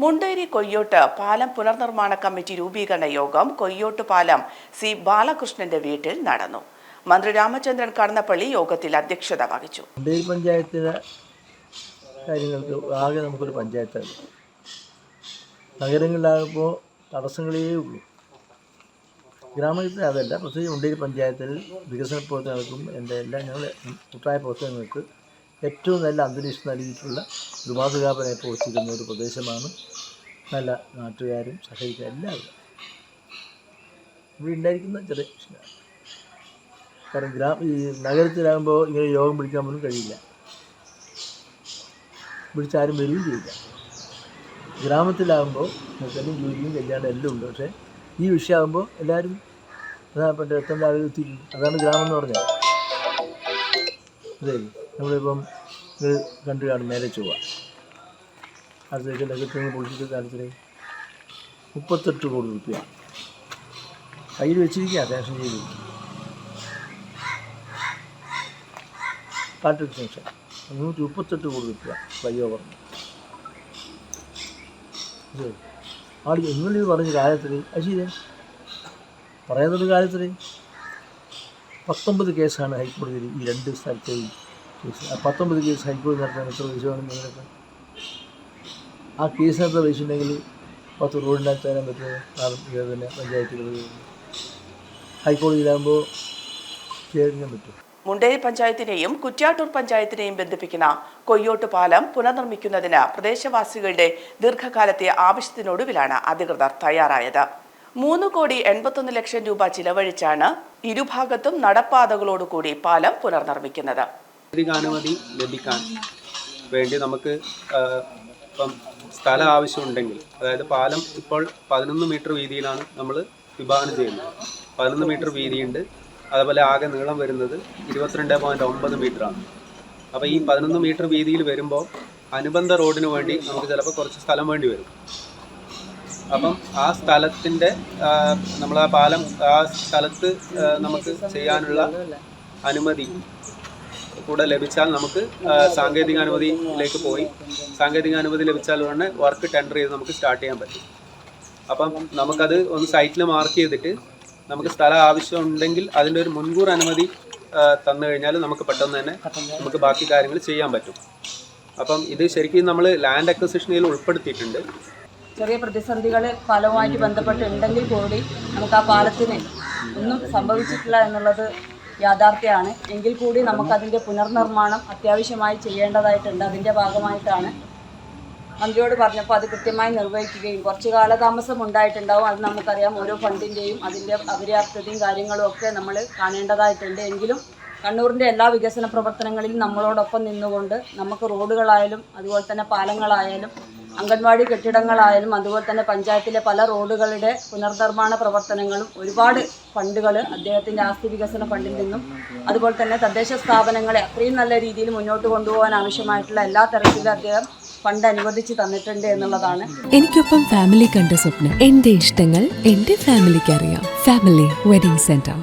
മുണ്ടേരി കൊയ്യോട്ട് പാലം പുനർനിർമ്മാണ കമ്മിറ്റി രൂപീകരണ യോഗം കൊയ്യോട്ട് പാലം സി ബാലകൃഷ്ണന്റെ വീട്ടിൽ നടന്നു. മന്ത്രി രാമചന്ദ്രൻ കടന്നപ്പള്ളി യോഗത്തിൽ അധ്യക്ഷത വഹിച്ചു. മുണ്ടേരി പഞ്ചായത്തിലെ കാര്യങ്ങൾക്ക് ആകെ നമുക്കൊരു പഞ്ചായത്താണ്. നഗരങ്ങളിലാകുമ്പോൾ തടസ്സങ്ങളേ ഉള്ളൂ. ഗ്രാമത്തിൽ അതല്ല പ്രത്യേകിച്ച് മുണ്ടേരി പഞ്ചായത്തിൽ വികസന പ്രവർത്തനങ്ങൾക്കും എന്റെ എല്ലാ ഞങ്ങൾ കൂട്ടായ പ്രവർത്തനങ്ങൾക്ക് ഏറ്റവും നല്ല അന്തരീക്ഷം നൽകിയിട്ടുള്ള മാതൃകാപരമായി പ്രവർത്തിക്കുന്ന ഒരു പ്രദേശമാണ് നല്ല നാട്ടുകാരും സഹകരിക്കാരും എല്ലാവരും. ഇവിടെ ഉണ്ടായിരിക്കുന്ന ചെറിയ പ്രശ്നമാണ്. കാരണം ഗ്രാമ ഈ നഗരത്തിലാകുമ്പോൾ ഇങ്ങനെ യോഗം പിടിക്കാൻ പോലും കഴിയില്ല. വിളിച്ചാരും വരികയും ചെയ്യില്ല. ഗ്രാമത്തിലാകുമ്പോൾ നിൽക്കലും ജോലിയും കല്യാണം എല്ലാം ഉണ്ട്. പക്ഷേ ഈ വിഷയമാകുമ്പോൾ എല്ലാവരും പ്രധാനപ്പെട്ട എത്തേണ്ട ആളുകൾ അതാണ് ഗ്രാമം എന്ന് പറഞ്ഞാൽ അതെ. നമ്മളിപ്പം ഇത് കണ്ടു കാണും മേലെ ചൊവ്വ. അടുത്തേക്ക് ലക്ഷത്തിന് പൊളിച്ചിട്ട് കാര്യത്തിൽ മുപ്പത്തെട്ട് കോടി റുപ്യ. കയ്യിൽ വെച്ചിരിക്കുക സാങ്ഷൻ ചെയ്ത് കാട്ട് എക്സ്റ്റൻഷൻ നൂറ്റി മുപ്പത്തെട്ട് കോടി റുപ്യ ഫ്ലൈ ഓവർ ആടി ഇന്നലെ പറഞ്ഞ കാര്യത്തിൽ അത് ചെയ്തേ പറയുന്നൊരു കാര്യത്തിൽ പത്തൊമ്പത് കേസാണ് ഹൈക്കോടതിയിൽ ഈ രണ്ട് സ്ഥലത്തെയും പത്തൊമ്പത് കേസ് ഹൈക്കോടതി നടത്താൻ എത്ര പൈസ വേണം അതിനൊക്കെ ആ കേസിനകത്ത് പൈസ ഉണ്ടെങ്കിൽ പത്ത് റോഡിനകത്ത് തരാൻ പറ്റുമോ തന്നെ പഞ്ചായത്തുകൾ ഹൈക്കോടതിയിലാകുമ്പോൾ ചെയ്യാൻ പറ്റും. മുണ്ടേരി പഞ്ചായത്തിനെയും കുറ്റ്യാട്ടൂർ പഞ്ചായത്തിനെയും ബന്ധിപ്പിക്കുന്ന കൊയ്യോട്ട് പാലം പുനർനിർമ്മിക്കുന്നതിന് പ്രദേശവാസികളുടെ ദീർഘകാലത്തെ ആവശ്യത്തിനൊടുവിലാണ് അധികൃതർ തയ്യാറായത്. മൂന്ന് കോടി എൺപത്തൊന്ന് ലക്ഷം രൂപ ചിലവഴിച്ചാണ് ഇരുഭാഗത്തും നടപ്പാതകളോടുകൂടി പാലം പുനർനിർമ്മിക്കുന്നത്. അനുമതി ലഭിക്കാൻ വേണ്ടി നമുക്ക് ഇപ്പം സ്ഥലം ആവശ്യമുണ്ടെങ്കിൽ അതായത് പാലം ഇപ്പോൾ പതിനൊന്ന് മീറ്റർ വീതിയിലാണ് നമ്മൾ വിഭാവനം ചെയ്യുന്നത്. പതിനൊന്ന് മീറ്റർ വീതിയുണ്ട്. അതുപോലെ ആകെ നീളം വരുന്നത് ഇരുപത്തിരണ്ട് പോയിന്റ് ഒമ്പത് മീറ്ററാണ് അപ്പോൾ ഈ പതിനൊന്ന് മീറ്റർ വീതിയിൽ വരുമ്പോൾ അനുബന്ധ റോഡിന് വേണ്ടി നമുക്ക് ചിലപ്പോൾ കുറച്ച് സ്ഥലം വേണ്ടി വരും. അപ്പം ആ സ്ഥലത്തിന്റെ നമ്മൾ ആ പാലം ആ സ്ഥലത്ത് നമുക്ക് ചെയ്യാനുള്ള അനുമതി കൂടെ ലഭിച്ചാൽ നമുക്ക് സാങ്കേതികാനുമതിയിലേക്ക് പോയി. സാങ്കേതിക അനുമതി ലഭിച്ചാൽ ഉടനെ വർക്ക് ടെൻഡർ ചെയ്ത് നമുക്ക് സ്റ്റാർട്ട് ചെയ്യാൻ പറ്റും. അപ്പം നമുക്കത് ഒന്ന് സൈറ്റിൽ മാർക്ക് ചെയ്തിട്ട് നമുക്ക് സ്ഥലം ആവശ്യമുണ്ടെങ്കിൽ അതിന്റെ ഒരു മുൻകൂർ അനുമതി തന്നു കഴിഞ്ഞാൽ നമുക്ക് പെട്ടെന്ന് തന്നെ നമുക്ക് ബാക്കി കാര്യങ്ങൾ ചെയ്യാൻ പറ്റും. അപ്പം ഇത് ശരിക്കും നമ്മൾ ലാൻഡ് അക്വസിഷനിൽ ഉൾപ്പെടുത്തിയിട്ടുണ്ട്. ചെറിയ പ്രതിസന്ധികൾ ഫലവുമായിട്ട് ബന്ധപ്പെട്ടുണ്ടെങ്കിൽ കൂടി നമുക്ക് ആ പാലത്തിന് ഒന്നും സംഭവിച്ചിട്ടില്ല എന്നുള്ളത് യാഥാർത്ഥ്യമാണ്. എങ്കിൽ കൂടി നമുക്കതിന്റെ പുനർനിർമ്മാണം അത്യാവശ്യമായി ചെയ്യേണ്ടതായിട്ടുണ്ട്. അതിന്റെ ഭാഗമായിട്ടാണ്. മന്ത്രിയോട് പറഞ്ഞപ്പോൾ അത് കൃത്യമായി നിർവഹിക്കുകയും കുറച്ച് കാലതാമസം ഉണ്ടായിട്ടുണ്ടാവും. അത് നമുക്കറിയാം. ഓരോ ഫണ്ടിന്റെയും അതിന്റെ അപര്യാപ്തതയും കാര്യങ്ങളും ഒക്കെ നമ്മൾ കാണേണ്ടതായിട്ടുണ്ട്. എങ്കിലും കണ്ണൂരിന്റെ എല്ലാ വികസന പ്രവർത്തനങ്ങളിലും നമ്മളോടൊപ്പം നിന്നുകൊണ്ട് നമുക്ക് റോഡുകളായാലും അതുപോലെ തന്നെ പാലങ്ങളായാലും അംഗൻവാടി കെട്ടിടങ്ങളായാലും അതുപോലെ തന്നെ പഞ്ചായത്തിലെ പല റോഡുകളുടെ പുനർനിർമ്മാണ പ്രവർത്തനങ്ങളും ഒരുപാട് ഫണ്ടുകൾ അദ്ദേഹത്തിന്റെ ആസ്തി വികസന ഫണ്ടിൽ നിന്നും അതുപോലെ തന്നെ തദ്ദേശ സ്ഥാപനങ്ങളെ അത്രയും നല്ല രീതിയിൽ മുന്നോട്ട് കൊണ്ടുപോകാൻ ആവശ്യമായിട്ടുള്ള എല്ലാ തരത്തിലും അദ്ദേഹം ഫണ്ട് അനുവദിച്ച് തന്നിട്ടുണ്ട് എന്നുള്ളതാണ്. എനിക്കൊപ്പം ഫാമിലി കണ്ട സ്വപ്നം. എന്റെ ഇഷ്ടങ്ങൾ എന്റെ ഫാമിലിക്ക് അറിയാം. Family wedding centre